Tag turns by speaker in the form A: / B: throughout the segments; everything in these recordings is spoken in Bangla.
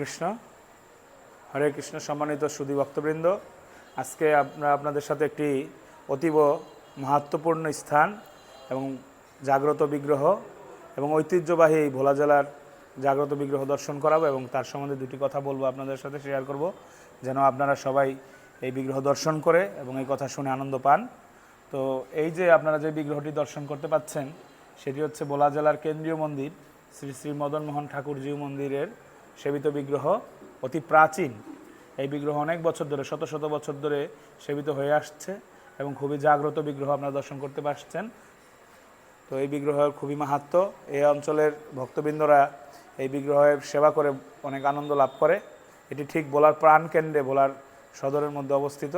A: কৃষ্ণ। হরে কৃষ্ণ, সম্মানিত সুদী ভক্তবৃন্দ। আজকে আমরা আপনাদের সাথে একটি অতীব মাহাত্মপূর্ণ স্থান এবং জাগ্রত বিগ্রহ এবং ঐতিহ্যবাহী ভোলা জেলার জাগ্রত বিগ্রহ দর্শন করাবো এবং তার সম্বন্ধে দুটি কথা বলব আপনাদের সাথে শেয়ার করব। যেন আপনারা সবাই এই বিগ্রহ দর্শন করে এবং এই কথা শুনে আনন্দ পান। তো এই যে আপনারা যে বিগ্রহটি দর্শন করতে পাচ্ছেন, সেটি হচ্ছে ভোলা জেলার কেন্দ্রীয় মন্দির, শ্রী শ্রী মদন মদনমোহন ঠাকুরজিউ মন্দিরের সেবিত বিগ্রহ অতি প্রাচীন। এই বিগ্রহ অনেক বছর ধরে, শত শত বছর ধরে সেবিত হয়ে আসছে এবং খুবই জাগ্রত বিগ্রহ আপনারা দর্শন করতে পারছেন। তো এই বিগ্রহের খুবই মাহাত্ম। এই অঞ্চলের ভক্তবৃন্দরা এই বিগ্রহের সেবা করে অনেক আনন্দ লাভ করে। এটি ঠিক ভোলার প্রাণ কেন্দ্রে ভোলার সদরের মধ্যে অবস্থিত।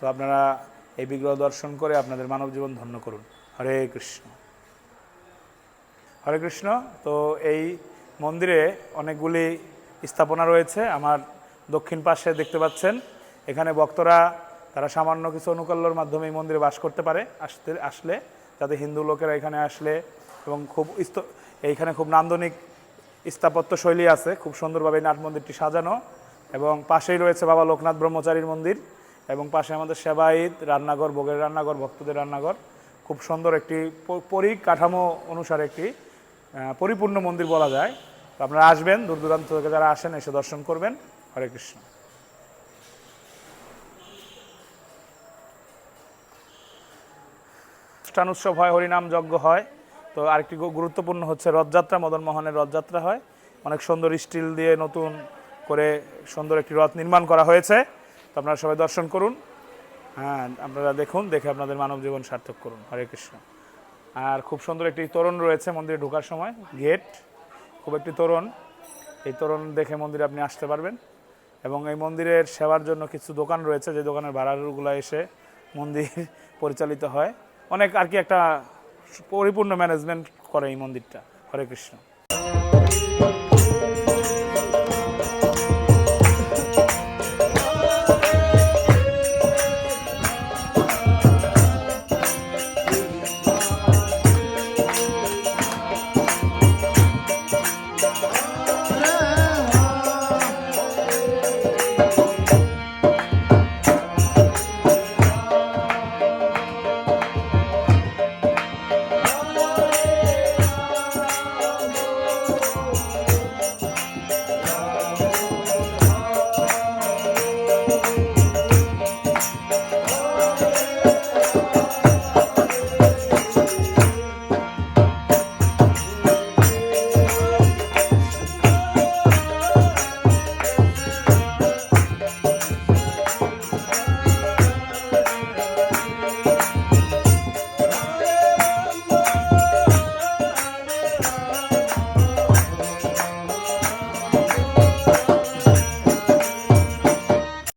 A: তো আপনারা এই বিগ্রহ দর্শন করে আপনাদের মানব জীবন ধন্য করুন। হরে কৃষ্ণ। হরে কৃষ্ণ। তো এই মন্দিরে অনেকগুলি স্থাপনা রয়েছে, আমার দক্ষিণ পাশে দেখতে পাচ্ছেন। এখানে ভক্তরা, তারা সামান্য কিছু অনুকল্যর মাধ্যমে এই মন্দিরে বাস করতে পারে, আসতে, আসলে, যাতে হিন্দু লোকেরা এখানে আসলে এবং খুব এইখানে খুব নান্দনিক স্থাপত্য শৈলী আছে, খুব সুন্দরভাবে নাট মন্দিরটি সাজানো এবং পাশেই রয়েছে বাবা লোকনাথ ব্রহ্মচারীর মন্দির এবং পাশে আমাদের সেবায়িত রান্নাঘর, ভোগের রান্নাঘর, ভক্তদের রান্নাঘর। খুব সুন্দর একটি পরিকাঠামো অনুসারে একটি পরিপূর্ণ মন্দির বলা যায়। তো আপনারা আসবেন দূর দূরান্ত থেকে যারা আসেন, এসে দর্শন করবেন। হরে কৃষ্ণ। অনুষ্ঠান উৎসব হয়, হরিনাম যজ্ঞ হয়। তো আরেকটি গুরুত্বপূর্ণ হচ্ছে রথযাত্রা, মদন মোহনের রথযাত্রা হয়। অনেক সুন্দর স্টিল দিয়ে নতুন করে সুন্দর একটি রথ নির্মাণ করা হয়েছে। তো আপনারা সবাই দর্শন করুন। হ্যাঁ আপনারা দেখুন, দেখে আপনাদের মানব জীবন সার্থক করুন। হরে কৃষ্ণ। আর খুব সুন্দর একটি তোরণ রয়েছে মন্দিরে ঢোকার সময়, গেট। খুব একটি তোরণ। এই তোরণ দেখে মন্দিরে আপনি আসতে পারবেন। এবং এই মন্দিরের সেবার জন্য কিছু দোকান রয়েছে, যে দোকানের ভাড়াগুলো এসে মন্দির পরিচালিত হয়। অনেক আর কি একটা পরিপূর্ণ ম্যানেজমেন্ট করে এই মন্দিরটা। হরে কৃষ্ণ।